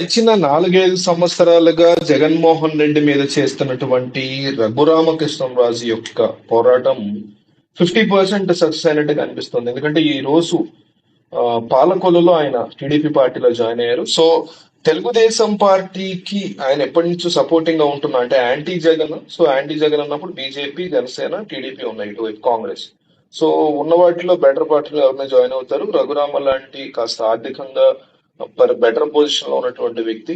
గడిచిన నాలుగైదు సంవత్సరాలుగా జగన్మోహన్ రెడ్డి మీద చేస్తున్నటువంటి రఘురామకృష్ణరాజు యొక్క పోరాటం ఫిఫ్టీ పర్సెంట్ సక్సెస్ అయినట్టు కనిపిస్తుంది. ఎందుకంటే ఈ రోజు పాలకొలలో ఆయన టీడీపీ పార్టీలో జాయిన్ అయ్యారు. సో తెలుగుదేశం పార్టీకి ఆయన ఎప్పటి నుంచో సపోర్టింగ్గా ఉంటున్నా అంటే anti Jagan so anti Jagan అన్నప్పుడు బీజేపీ జనసేన టీడీపీ ఉన్నాయి ఇటువైపు కాంగ్రెస్. సో ఉన్న వాటిలో బెటర్ పార్టీలో ఎవరైనా జాయిన్ అవుతారు. రఘురామ లాంటి కాస్త ఆర్థికంగా బెటర్ పొజిషన్లో ఉన్నటువంటి వ్యక్తి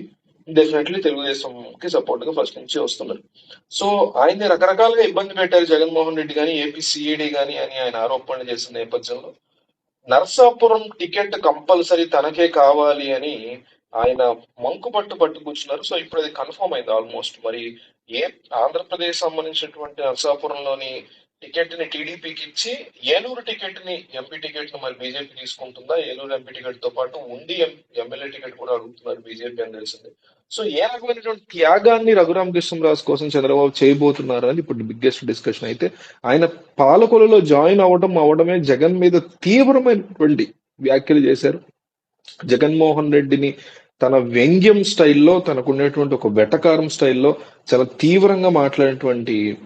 డెఫినెట్లీ తెలుగుదేశంకి సపోర్ట్గా ఫస్ట్ నుంచి వస్తున్నారు. సో ఆయన్ని రకరకాలుగా ఇబ్బంది పెట్టారు జగన్మోహన్ రెడ్డి గాని ఏపీ సిఈడి గాని అని ఆయన ఆరోపణలు చేసిన నేపథ్యంలో నర్సాపురం టికెట్ కంపల్సరీ తనకే కావాలి అని ఆయన మంకు పట్టు పట్టు కూర్చున్నారు సో ఇప్పుడు అది కన్ఫర్మ్ అయింది ఆల్మోస్ట్ మరి ఏ ఆంధ్రప్రదేశ్ సంబంధించినటువంటి నర్సాపురంలోని టికెట్ని టీడీపీకి ఇచ్చి ఏలూరు టికెట్ని ఎంపీ టికెట్ని మరి బీజేపీ తీసుకుంటుందా? ఏలూరు ఎంపీ టికెట్తో పాటు ఉంది ఎమ్మెల్యే టికెట్ కూడా అడుగుతున్నారు బీజేపీ అని తెలిసింది. సో ఏ రకమైనటువంటి త్యాగాన్ని రఘురామ కృష్ణరాజు కోసం చంద్రబాబు చేయబోతున్నారు అని ఇప్పుడు బిగ్గెస్ట్ డిస్కషన్ అయితే ఆయన పాలకొలలో జాయిన్ అవ్వడం అవడమే జగన్ మీద తీవ్రమైనటువంటి వ్యాఖ్యలు చేశారు. జగన్మోహన్ రెడ్డిని తన వ్యంగ్యం స్టైల్లో తనకున్నటువంటి ఒక వెటకారం స్టైల్లో చాలా తీవ్రంగా మాట్లాడినటువంటి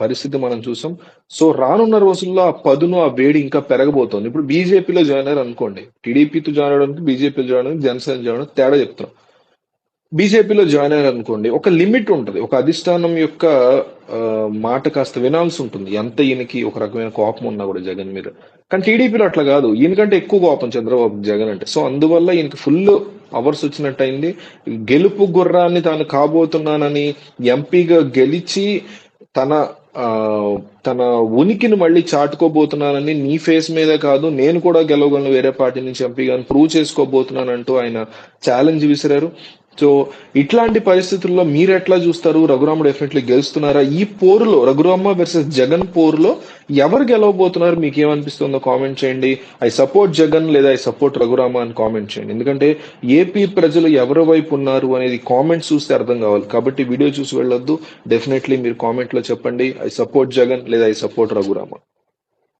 పరిస్థితి మనం చూసాం. సో రానున్న రోజుల్లో ఆ పదును ఆ వేడి ఇంకా పెరగబోతోంది. ఇప్పుడు బీజేపీలో జాయిన్ అయ్యారు అనుకోండి. టీడీపీతో జాయిన్ అవడానికి బీజేపీలో జాయిన్ అవ్వడానికి జనసేన జాయిన్ అవ్వడానికి తేడా చెప్తున్నాం. బీజేపీలో జాయిన్ అయ్యారు అనుకోండి ఒక లిమిట్ ఉంటుంది. ఒక అధిష్టానం యొక్క మాట కాస్త వినాల్సి ఉంటుంది. ఎంత ఈయనకి ఒక రకమైన కోపం ఉన్నా కూడా జగన్ మీద. కానీ టీడీపీలో అట్లా కాదు. ఈయనకంటే ఎక్కువ కోపం చంద్రబాబు జగన్ అంటే. సో అందువల్ల ఈయనకి ఫుల్ పవర్స్ వచ్చినట్టు అయింది గెలుపు గుర్రాన్ని తాను కాబోతున్నానని ఎంపీగా గెలిచి తన ఆ, తన ఉనికిని మళ్ళీ చాటుకోబోతున్నానని నీ ఫేస్ మీదే కాదు నేను కూడా గెలవగలను వేరే పార్టీ నుంచి ఎంపీగా ప్రూవ్ చేసుకోబోతున్నానంటూ ఆయన ఛాలెంజ్ విసిరారు. సో ఇట్లాంటి పరిస్థితుల్లో మీరు ఎట్లా చూస్తారు? రఘురామ డెఫినెట్లీ గెలుస్తున్నారా? ఈ పోరులో రఘురామ వర్సెస్ జగన్ పోరులో ఎవరు గెలవబోతున్నారు? మీకు ఏమనిపిస్తుందో కామెంట్ చేయండి. ఐ సపోర్ట్ జగన్ లేదా ఐ సపోర్ట్ రఘురామ అని కామెంట్ చేయండి. ఎందుకంటే ఏపీ ప్రజలు ఎవరి వైపు ఉన్నారు అనేది కామెంట్స్ చూస్తే అర్థం కావాలి. కాబట్టి వీడియో చూసి వెళ్ళొద్దు. డెఫినెట్లీ మీరు కామెంట్లో చెప్పండి. ఐ సపోర్ట్ జగన్ లేదా ఐ సపోర్ట్ రఘురామ.